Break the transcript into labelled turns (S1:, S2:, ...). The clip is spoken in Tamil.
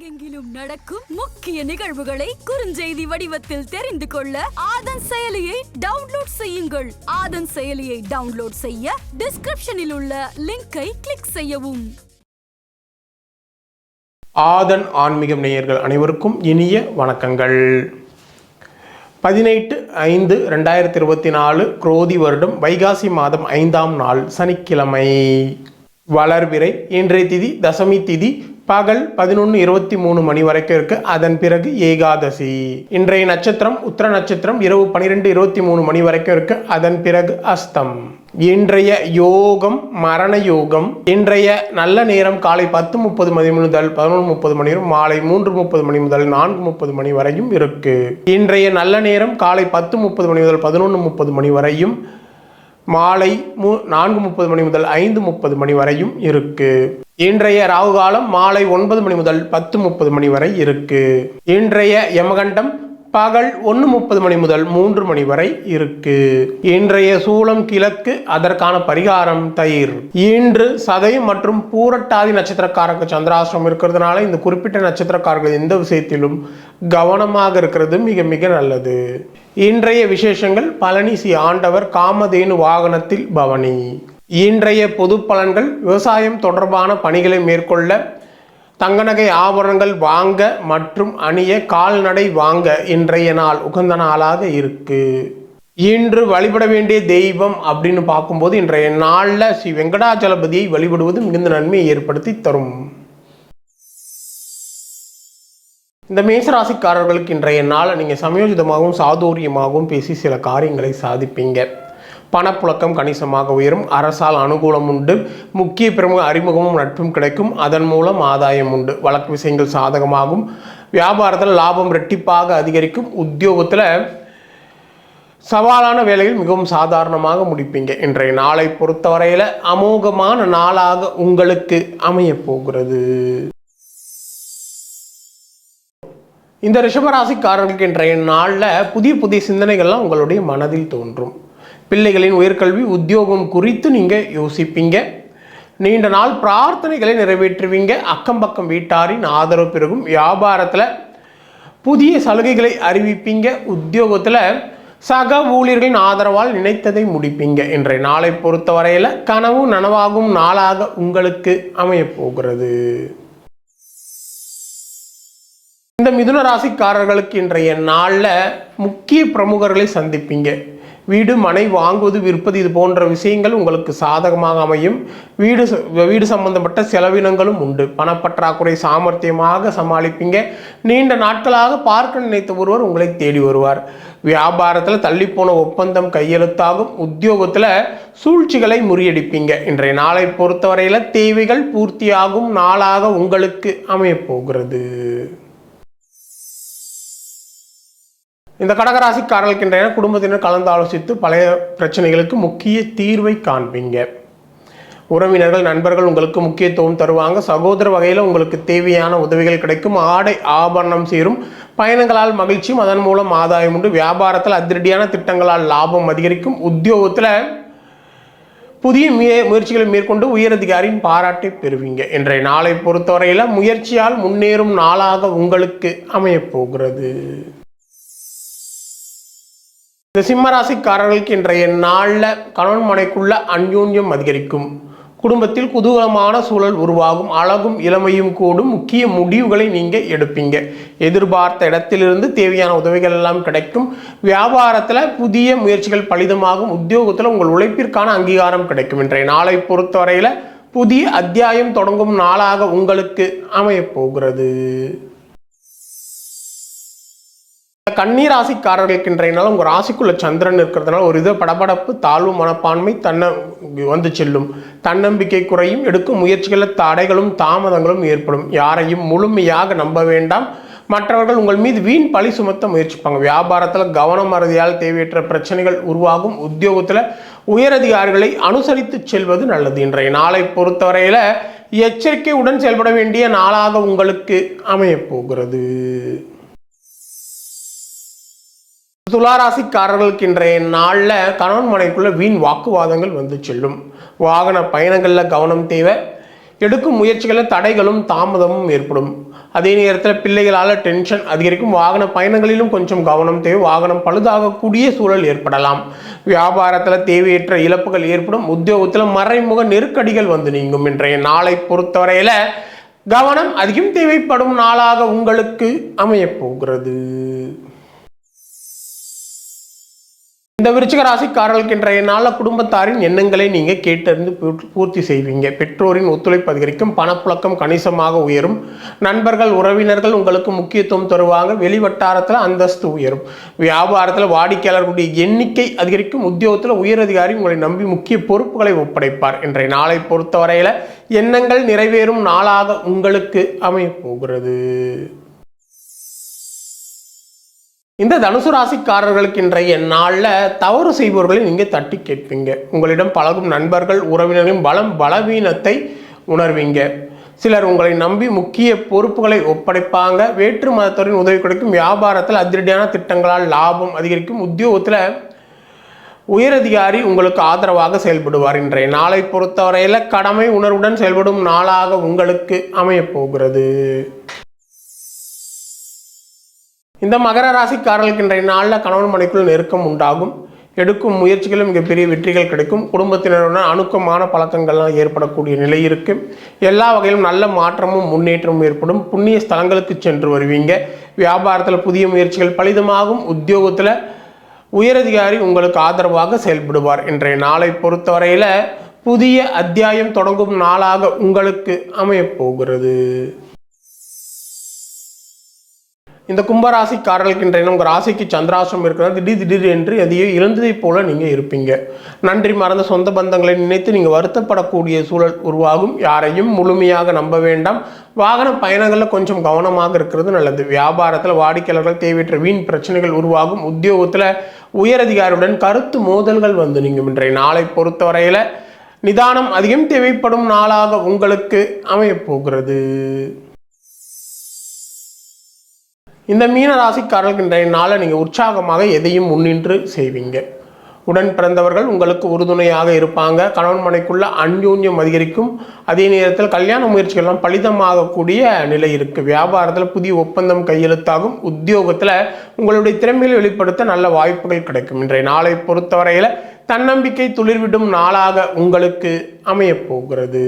S1: உலகெங்கிலும் நடக்கும் முக்கிய நிகழ்வுகளை குறுஞ்செய்தி வடிவத்தில் தெரிந்து கொள்ள ஆதன் செயலியை டவுன்லோட் செய்யுங்கள். ஆதன் செயலியை டவுன்லோட் செய்ய டிஸ்கிரிப்ஷனில் உள்ள லிங்கை கிளிக் செய்யவும்.
S2: ஆதன் ஆன்மீகம் நேயர்கள் அனைவருக்கும் இனிய வணக்கங்கள். பதினெட்டு ஐந்து ரெண்டாயிரத்தி இருபத்தி நாலு குரோதி வருடம் வைகாசி மாதம் ஐந்தாம் நாள் சனிக்கிழமை. வளர்விரை இன்றைய திதி தசமி திதி பகல் பதினொன்று இருபத்தி மூணு மணி வரைக்கும் இருக்கு. அதன் பிறகு ஏகாதசி. இன்றைய நட்சத்திரம் உத்திர நட்சத்திரம் இரவு பனிரெண்டு இருபத்தி மூணு மணி வரைக்கும் இருக்கு. அதன் பிறகு அஸ்தம். இன்றைய யோகம் மரண யோகம். இன்றைய நல்ல நேரம் காலை பத்து முப்பது மணி முதல் பதினொன்று முப்பது மணி வரை மாலை மூன்று முப்பது மணி முதல் நான்கு முப்பது மணி வரையும் இருக்கு. இன்றைய நல்ல நேரம் காலை பத்து முப்பது மணி முதல் பதினொன்று முப்பது மணி வரையும் மாலை மூ நான்கு முப்பது மணி முதல் ஐந்து முப்பது மணி வரையும் இருக்கு. இன்றைய ராகு காலம் மாலை ஒன்பது மணி முதல் பத்து முப்பது மணி வரை இருக்கு. இன்றைய யமகண்டம் பகல் ஒன்று முப்பது மணி முதல் மூன்று மணி வரை இருக்கு. இன்றைய சூளம் கிழக்கு அதற்கான பரிகாரம் தயிர். இன்று சதயம் மற்றும் பூரட்டாதி நட்சத்திரக்காரருக்கு சந்திராசிரம் இருக்கிறதுனால இந்த குறிப்பிட்ட நட்சத்திரக்காரர்கள் எந்த விஷயத்திலும் கவனமாக இருக்கிறது மிக மிக நல்லது. இன்றைய விசேஷங்கள் பழனி ஸ்ரீ ஆண்டவர் காமதேனு வாகனத்தில் பவனி. இன்றைய பொது பலன்கள் விவசாயம் தொடர்பான பணிகளை மேற்கொள்ள தங்கநகை ஆபரணங்கள் வாங்க மற்றும் அணிய கால்நடை வாங்க இன்றைய நாள் உகந்த நாளாக இருக்கு. இன்று வழிபட வேண்டிய தெய்வம் அப்படின்னு பார்க்கும்போது இன்றைய நாளில் ஸ்ரீ வெங்கடாச்சலபதியை வழிபடுவது மிகுந்த நன்மையை ஏற்படுத்தி தரும். இந்த மேசராசிக்காரர்களுக்கு இன்றைய நாளை நீங்கள் சமயோஜிதமாகவும் சாதுரியமாகவும் பேசி சில காரியங்களை சாதிப்பீங்க. பணப்புழக்கம் கணிசமாக உயரும். அரசால் அனுகூலம் உண்டு. முக்கிய பிரமுக அறிமுகமும் நட்பும் கிடைக்கும். அதன் மூலம் ஆதாயம் உண்டு. வழக்கு விஷயங்கள் சாதகமாகும். வியாபாரத்தில் லாபம் ரெட்டிப்பாக அதிகரிக்கும். உத்தியோகத்தில் சவாலான வேலையில் மிகவும் சாதாரணமாக முடிப்பீங்க. இன்றைய நாளை பொறுத்தவரையில் அமோகமான நாளாக உங்களுக்கு அமையப் போகிறது. இந்த ரிஷபராசிக்காரர்களுக்கு இன்றைய நாளில் புதிய புதிய சிந்தனைகள்லாம் உங்களுடைய மனதில் தோன்றும். பிள்ளைகளின் உயர்கல்வி உத்தியோகம் குறித்து நீங்கள் யோசிப்பீங்க. நீண்ட நாள் பிரார்த்தனைகளை நிறைவேற்றுவீங்க. அக்கம் பக்கம் வீட்டாரின் ஆதரவு பெருகும். வியாபாரத்தில் புதிய சலுகைகளை அறிவிப்பீங்க. உத்தியோகத்தில் சக ஊழியர்களின் ஆதரவால் நினைத்ததை முடிப்பீங்க. இன்றைய நாளை பொறுத்தவரையில் கனவு நனவாகும் நாளாக உங்களுக்கு அமையப்போகிறது. இந்த மிதுன ராசிக்காரர்களுக்கு இன்றைய நாளில் முக்கிய பிரமுகர்களை சந்திப்பீங்க. வீடு மனை வாங்குவது விற்பது இது போன்ற விஷயங்கள் உங்களுக்கு சாதகமாக அமையும். வீடு ச- வீடு சம்பந்தப்பட்ட செலவினங்களும் உண்டு. பணப்பற்றாக்குறை சாமர்த்தியமாக சமாளிப்பீங்க. நீண்ட நாட்களாக பார்க்க நினைத்த ஒருவர் உங்களை தேடி வருவார். வியாபாரத்தில் தள்ளிப்போன ஒப்பந்தம் கையெழுத்தாகும். உத்தியோகத்தில் சூழ்ச்சிகளை முறியடிப்பீங்க. இன்றைய நாளை பொறுத்தவரையில் தேவைகள் பூர்த்தியாகும் நாளாக உங்களுக்கு அமையப்போகிறது. இந்த கடகராசிக்காரர்களுக்கு குடும்பத்தினர் கலந்து ஆலோசித்து பழைய பிரச்சனைகளுக்கு முக்கிய தீர்வை காண்பீங்க. உறவினர்கள் நண்பர்கள் உங்களுக்கு முக்கியத்துவம் தருவாங்க. சகோதர வகையில் உங்களுக்கு தேவையான உதவிகள் கிடைக்கும். ஆடை ஆபரணம் சேரும். பயணங்களால் மகிழ்ச்சியும் அதன் மூலம் ஆதாயம் உண்டு. வியாபாரத்தில் அதிரடியான திட்டங்களால் லாபம் அதிகரிக்கும். உத்தியோகத்தில் புதிய முய முயற்சிகளை மேற்கொண்டு உயரதிகாரியின் பாராட்டை பெறுவீங்க. இன்றைய நாளை பொறுத்தவரையில் முயற்சியால் முன்னேறும் நாளாக உங்களுக்கு அமையப் போகிறது இந்த சிம்மராசிக்காரர்களுக்கு இன்றைய நாளில் கணவன் மனைக்குள்ள அந்யோன்யம் அதிகரிக்கும். குடும்பத்தில் குதூகலமான சூழல் உருவாகும். அழகும் இளமையும் கூடும். முக்கிய முடிவுகளை நீங்கள் எடுப்பீங்க. எதிர்பார்த்த இடத்திலிருந்து தேவையான உதவிகள் எல்லாம் கிடைக்கும். வியாபாரத்தில் புதிய முயற்சிகள் பலிதமாகும். உத்தியோகத்தில் உங்கள் உழைப்பிற்கான அங்கீகாரம் கிடைக்கும். இன்றைய நாளை பொறுத்தவரையில் புதிய அத்தியாயம் தொடங்கும் நாளாக உங்களுக்கு அமையப் கண்ணீர் கன்னி ராசிக்காரர்களுக்கு இன்றைய நாள் உங்கள் ராசிக்குள்ள சந்திரன் இருக்கிறதுனால ஒரு வித படபடப்பு தாழ்வு மனப்பான்மை தன்னை வந்து செல்லும். தன்னம்பிக்கை குறையும் எடுக்கும் முயற்சிகளில் தடைகளும் தாமதங்களும் ஏற்படும். யாரையும் முழுமையாக நம்ப வேண்டாம். மற்றவர்கள் உங்கள் மீது வீண் பழி சுமத்த முயற்சிப்பாங்க. வியாபாரத்தில் கவனம் அறுதியால் தேவையற்ற பிரச்சனைகள் உருவாகும். உத்தியோகத்தில் உயரதிகாரிகளை அனுசரித்து செல்வது நல்லது. இன்றைய நாளை பொறுத்தவரையில் எச்சரிக்கையுடன் செயல்பட வேண்டிய நாளாக உங்களுக்கு அமையப் போகிறது துளாராசிக்காரர்களுக்கு இன்றைய நாளில் கணவன் மனைவிக்குள்ள வீண் வாக்குவாதங்கள் வந்து செல்லும். வாகன பயணங்களில் கவனம் தேவை. எடுக்கும் முயற்சிகளில் தடைகளும் தாமதமும் ஏற்படும். அதே நேரத்தில் பிள்ளைகளால் டென்ஷன் அதிகரிக்கும். வாகன பயணங்களிலும் கொஞ்சம் கவனம் தேவை. வாகனம் பழுதாகக்கூடிய சூழல் ஏற்படலாம். வியாபாரத்தில் தேவையற்ற இழப்புகள் ஏற்படும். உத்தியோகத்தில் மறைமுக நெருக்கடிகள் வந்து நீங்கும். இன்றைய நாளை பொறுத்தவரையில் கவனம் அதிகம் தேவைப்படும் நாளாக உங்களுக்கு அமையப் போகிறது இந்த விருச்சிக ராசிக்காரர்களுக்கு இன்றைய நாளில் குடும்பத்தாரின் எண்ணங்களை நீங்கள் கேட்டறிந்து பூ- பூர்த்தி செய்வீங்க. பெற்றோரின் ஒத்துழைப்பு அதிகரிக்கும் பணப்புழக்கம் கணிசமாக உயரும். நண்பர்கள் உறவினர்கள் உங்களுக்கு முக்கியத்துவம் தருவாங்க. வெளிவட்டாரத்தில் அந்தஸ்து உயரும். வியாபாரத்தில் வாடிக்கையாளர்களுடைய எண்ணிக்கை அதிகரிக்கும். உத்தியோகத்தில் உயரதிகாரி உங்களை நம்பி முக்கிய பொறுப்புகளை ஒப்படைப்பார். இன்றைய நாளை பொறுத்தவரையில் எண்ணங்கள் நிறைவேறும் நாளாக உங்களுக்கு அமையப் போகிறது. இந்த தனுசு ராசிக்காரர்களுக்கு இன்றைய நாளில் தவறு செய்பவர்களை நீங்கள் தட்டி கேட்பீங்க. உங்களிடம் பழகும் நண்பர்கள் உறவினர்களின் பலம் பலவீனத்தை உணர்வீங்க. சிலர் உங்களை நம்பி முக்கிய பொறுப்புகளை ஒப்படைப்பாங்க. வேற்று மதத்துறையின் உதவி கிடைக்கும் வியாபாரத்தில் அதிரடியான திட்டங்களால் லாபம் அதிகரிக்கும். உத்தியோகத்தில் உயரதிகாரி உங்களுக்கு ஆதரவாக செயல்படுவார். இன்றைய நாளை பொறுத்தவரையில் கடமை உணர்வுடன் செயல்படும் நாளாக உங்களுக்கு அமையப் போகிறது. இந்த மகர ராசிக்காரர்களுக்கு இன்றைய நாளில் கணவன் மனைக்குள் நெருக்கம் உண்டாகும். எடுக்கும் முயற்சிகளும் மிகப்பெரிய வெற்றிகள் கிடைக்கும். குடும்பத்தினருடன் அணுக்கமான பழக்கங்கள்லாம் ஏற்படக்கூடிய நிலை இருக்கு. எல்லா வகையிலும் நல்ல மாற்றமும் முன்னேற்றமும் ஏற்படும். புண்ணிய ஸ்தலங்களுக்கு சென்று வருவீங்க. வியாபாரத்தில் புதிய முயற்சிகள் பலிதமாகும். உத்தியோகத்தில் உயரதிகாரி உங்களுக்கு ஆதரவாக செயல்படுவார். இன்றைய நாளை பொறுத்தவரையில் புதிய அத்தியாயம் தொடங்கும் நாளாக உங்களுக்கு அமையப் போகிறது. இந்த கும்பராசிக்காரர்களுக்கு இன்றைய உங்கள் ராசிக்கு சந்திராசிரம் இருக்கிறது. திடீர் திடீர் என்று எதையோ இழந்ததைப் போல நீங்கள் இருப்பீங்க. நன்றி மறந்த சொந்த பந்தங்களை நினைத்து நீங்கள் வருத்தப்படக்கூடிய சூழல் உருவாகும். யாரையும் முழுமையாக நம்ப வேண்டாம். வாகன பயணங்களில் கொஞ்சம் கவனமாக இருக்கிறது நல்லது. வியாபாரத்தில் வாடிக்கையாளர்கள் தேவையற்ற வீண் பிரச்சனைகள் உருவாகும். உத்தியோகத்தில் உயரதிகாரியுடன் கருத்து மோதல்கள் வந்து நீங்கள் இன்றைய நாளை பொறுத்தவரையில் நிதானம் அதிகம் தேவைப்படும் நாளாக உங்களுக்கு அமையப் போகிறது. இந்த மீன ராசிக்காரர்களுக்கு இன்றைய நாளை நீங்கள் உற்சாகமாக எதையும் முன்னின்று செய்வீங்க. உடன் பிறந்தவர்கள் உங்களுக்கு உறுதுணையாக இருப்பாங்க. கணவன் மனைக்குள்ள அதிகரிக்கும். அதே நேரத்தில் கல்யாண முயற்சிகள்லாம் பலிதமாகக்கூடிய நிலை இருக்குது வியாபாரத்தில் புதிய ஒப்பந்தம் கையெழுத்தாகும். உத்தியோகத்தில் உங்களுடைய திறமைகளை வெளிப்படுத்த நல்ல வாய்ப்புகள் கிடைக்கும். இன்றைய நாளை பொறுத்தவரையில் தன்னம்பிக்கை துளிர்விடும் நாளாக உங்களுக்கு அமையப் போகிறது